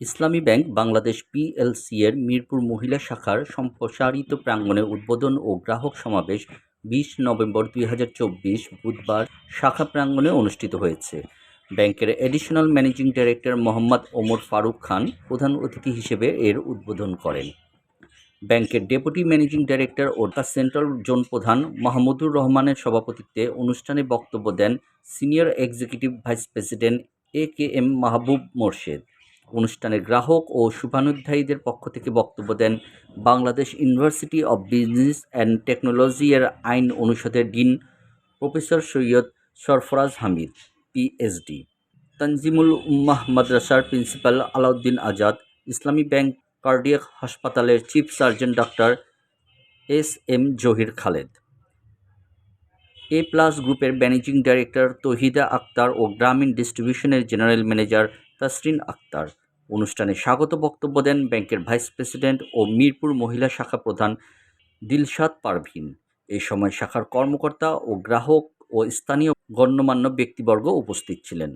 ইসলামী bank Bangladesh PLC এর মিরপুর মহিলা শাখার সম্প্রসারিত প্রাঙ্গণে উদ্বোধন ও গ্রাহক সমাবেশ বিশ নভেম্বর দুই হাজার চব্বিশ বুধবার শাখা প্রাঙ্গণে অনুষ্ঠিত হয়েছে। ব্যাংকের additional managing director Mohammad Omar Faruk Khan প্রধান অতিথি হিসেবে এর উদ্বোধন করেন। ব্যাংকের ডেপুটি ম্যানেজিং ডাইরেক্টর ও সেন্ট্রাল জোন প্রধান মাহমুদুর রহমানের সভাপতিত্বে অনুষ্ঠানে বক্তব্য দেন senior executive vice president A K M Mahbub Morshed. অনুষ্ঠানে গ্রাহক ও শুভানুধ্যায়ীদের পক্ষ থেকে বক্তব্য দেন Bangladesh university of business and technology এর আইন অনুষদের dean professor Syed Sarfaraz Hamid, PhD. Tanzimul Ummah মাদ্রাসার principal Alauddin Azad, Islami bank cardiac হাসপাতালের chief surgeon doctor S M Zahir Khaled. A plus গ্রুপের ম্যানেজিং ডাইরেক্টর তহিদা আক্তার ও গ্রামীণ ডিস্ট্রিবিউশনের general manager Tasrin Akter. অনুষ্ঠানে স্বাগত বক্তব্য দেন ব্যাংকের ভাইস প্রেসিডেন্ট ও মিরপুর মহিলা শাখা প্রধান দিলশাদ পারভিন। এই সময় শাখার কর্মকর্তা ও গ্রাহক ও স্থানীয় গণ্যমান্য ব্যক্তিবর্গ উপস্থিত ছিলেন।